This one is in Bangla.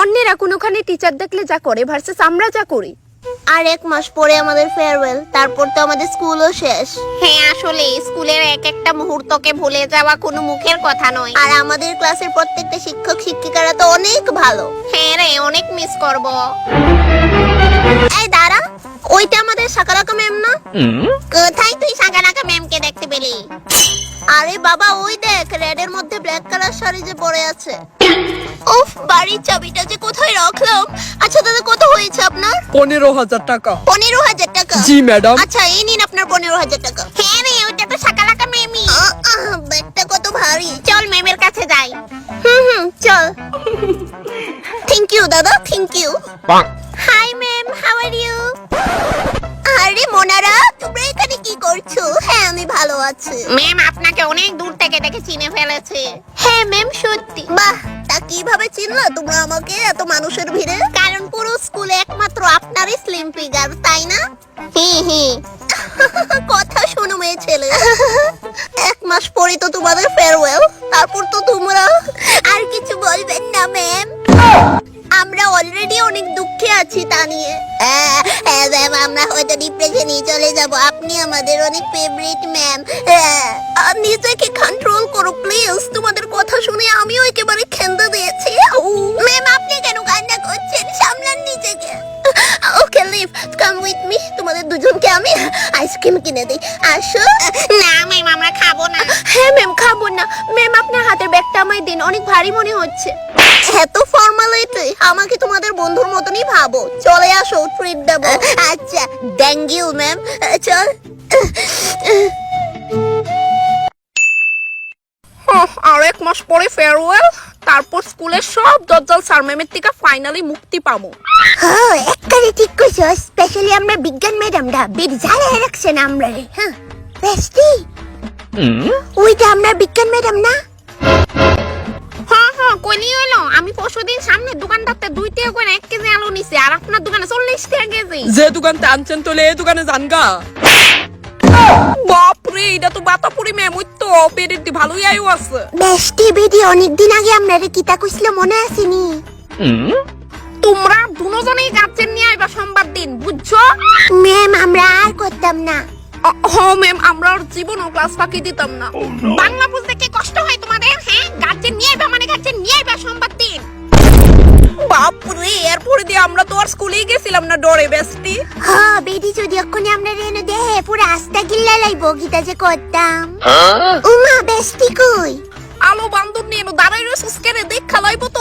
অন্যেরা কোনোখানে টিচার দেখলে যা করে ভার্সেস আমরা যা করি। আর এক মাস পরে আমাদের ফেয়ারওয়েল তারপর তো আমাদের স্কুলও শেষ। হ্যাঁ আসলে স্কুলের এক একটা মুহূর্তকে ভুলে যাওয়া কোনো মুখের কথা নয়। আর আমাদের ক্লাসের প্রত্যেকটা শিক্ষক শিক্ষিকারা তো অনেক ভালো। হ্যাঁ রে অনেক মিস করব। এই দাঁড়া ওইটা আমাদের সাকারাকা ম্যাম না? কোথায় তুই সাগানাকা ম্যামকে দেখতে পেলি? আরে বাবা ওই দেখ রেডের মধ্যে ব্ল্যাক কালার শাড়ি যে পরে আছে। উফ বাড়ির চাবিটা যে কোথায় রাখলাম? আচ্ছা দাদা কত হয়েছে আপনার? পনেরো হাজার টাকা। পনেরো হাজার টাকা? জি ম্যাডাম। আচ্ছা এই নিন আপনার পনেরো হাজার টাকা। হ্যাঁ রে ওইটা তো সাকালাকা আহ, ব্যাগটা কত ভারী। চল ম্যামের কাছে যাই। হুম হুম চল। থ্যাংক ইউ দাদা thank you hi ma'am how are you আরে মোনারা তোমরা এখানে কি করছ? হ্যাঁ আমি ভালো আছি। ম্যাম আপনাকে অনেক দূর থেকে দেখে চিনে ফেলেছে। হ্যাঁ ম্যাম সত্যি। বাহ কীভাবে চিনলা তোমরা আমাকে এত মানুষের ভিড়ে? কারণ পুরো স্কুলে একমাত্র আপনারই স্লিম ফিগার তাই না? হি হি। কথা শোনো মেয়ে ছেলে। এক মাস পরে তো তোমাদের ফেয়ারওয়েল তারপর তো তোমরা। আর কিছু বলবেন না ম্যাম আমরা অলরেডি অনেক দুঃখে আছি তা নিয়ে। হ্যাঁ হ্যাঁ ম্যাম আমরা হয়তো ডিপ্রেশনে চলে যাব। আপনি আমাদের অনেক ফেভারিট ম্যাম নিজেকে কন্ট্রোল করো প্লিজ কাম উইথ মি তোমাদের দুজনকে আমি আইসক্রিম কিনে দিই। আসো। না ম্যাম আমরা খাব না। হ্যাঁ ম্যাম খাব না। ম্যাম আপনার হাতের ব্যাগটা আমায় দিন অনেক ভারী মনে হচ্ছে। এত ফর্মালিটি আমাকে তোমাদের বন্ধুর মতনই ভাবো। চলে আসো ট্রিট দেবো। আচ্ছা থ্যাংক ইউ ম্যাম চল। হ্যাঁ, আর এক মাস পরে ফেয়ারওয়েল তারপর স্কুলের সব দজ্জাল স্যার ম্যামের থেকে ফাইনালি মুক্তি পাবো। হ্যাঁ একবারে ঠিক কইছো স্পেশালি আমরা বিজ্ঞান ম্যাডামরা বের জ্বালায় রাখছেন আমরা রে হ্যাঁ বেস্টি ওইটা আমরা বিজ্ঞান ম্যাডাম না হ্যাঁ হ্যাঁ কইলি হইল আমি পরশুদিন সামনে দোকানটাতে দুই টাকা করে এক কেজি আলু নিছি আর আপনার দোকানে চল্লিশ টাকা কেজি যে দোকান আনছেন তোলে এই দোকানে যান গা। বাপরে এটা তো বাতাপুরি ম্যাম ওই তো পেটের দি ভালোই আয়ু আছে। বেস্টি বেডি অনেকদিন আগে আমরা রে কিতা কইছিল মনে আসেনি। তোমরা দুজনেই গাছের নিয়ে আইবা সোমবার দিন বুঝছ? ম্যাম আমরা আর করতাম না। হ ম্যাম আমরা ওর জীবন ও ক্লাস ফাঁকি দিতাম না। বাংলা বুঝতে কি কষ্ট হয় তোমাদের হ্যাঁ? গাছের নিয়ে আইবা মানে গাছের নিয়ে আইবা সোমবার দিন। বাপরে এরপরে দিয়ে আমরা তো আর স্কুলেই গেছিলাম না ডরে বেস্টি হ্যাঁ বেডি যদি এক্ষুনি আমরা রেনু দেহে পুরো আস্তা গিল্লা লাইব গীতা যে করতাম। উমা বেস্টি কই? আলো বান্দর নিয়ে দাঁড়াই রয়েছিস কেনে দেখা লাইব তো